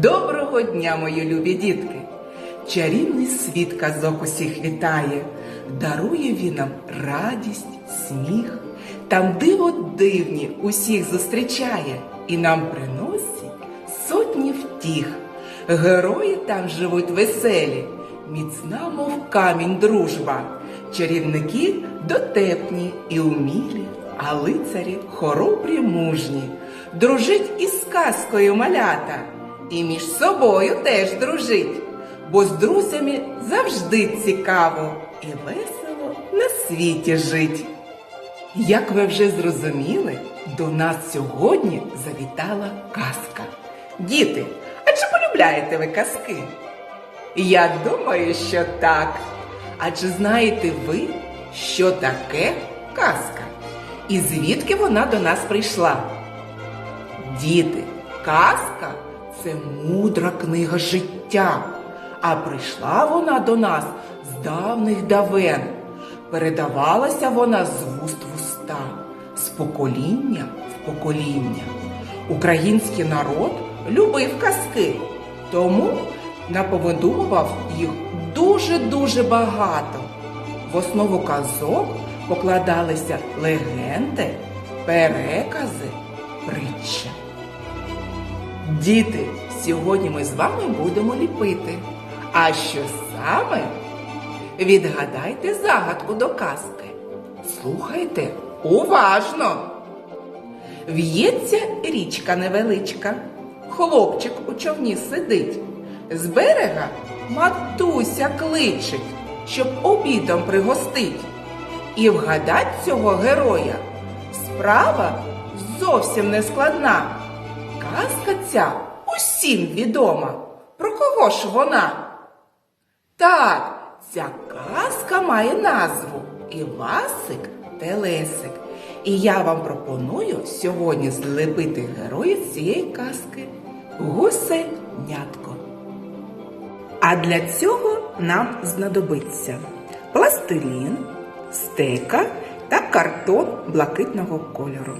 Доброго дня, мої любі дітки! Чарівний світ казок усіх вітає, дарує він нам радість, сміх, там диво дивні усіх зустрічає і нам приносить сотні втіх. Герої там живуть веселі, міцна, мов камінь дружба, чарівники дотепні і умілі, а лицарі хоробрі мужні, дружить із казкою малята, і між собою теж дружить, бо з друзями завжди цікаво і весело на світі жить. Як ви вже зрозуміли, до нас сьогодні завітала казка. Діти, а чи полюбляєте ви казки? Я думаю, що так. А чи знаєте ви, що таке казка? І звідки вона до нас прийшла? Діти, казка це мудра книга життя, а прийшла вона до нас з давних давен. Передавалася вона з вуст в уста, з покоління в покоління. Український народ любив казки, тому наповидумував їх дуже-дуже багато. В основу казок покладалися легенди, перекази, притчі. Діти, сьогодні ми з вами будемо ліпити. А що саме? Відгадайте загадку до казки. Слухайте уважно. В'ється річка невеличка, хлопчик у човні сидить. З берега матуся кличить, щоб обідом пригостить. І вгадать цього героя справа зовсім не складна. Казка ця усім відома. Про кого ж вона? Так, ця казка має назву Івасик Телесик. І я вам пропоную сьогодні злепити героя цієї казки гусенятко. А для цього нам знадобиться пластилін, стека та картон блакитного кольору.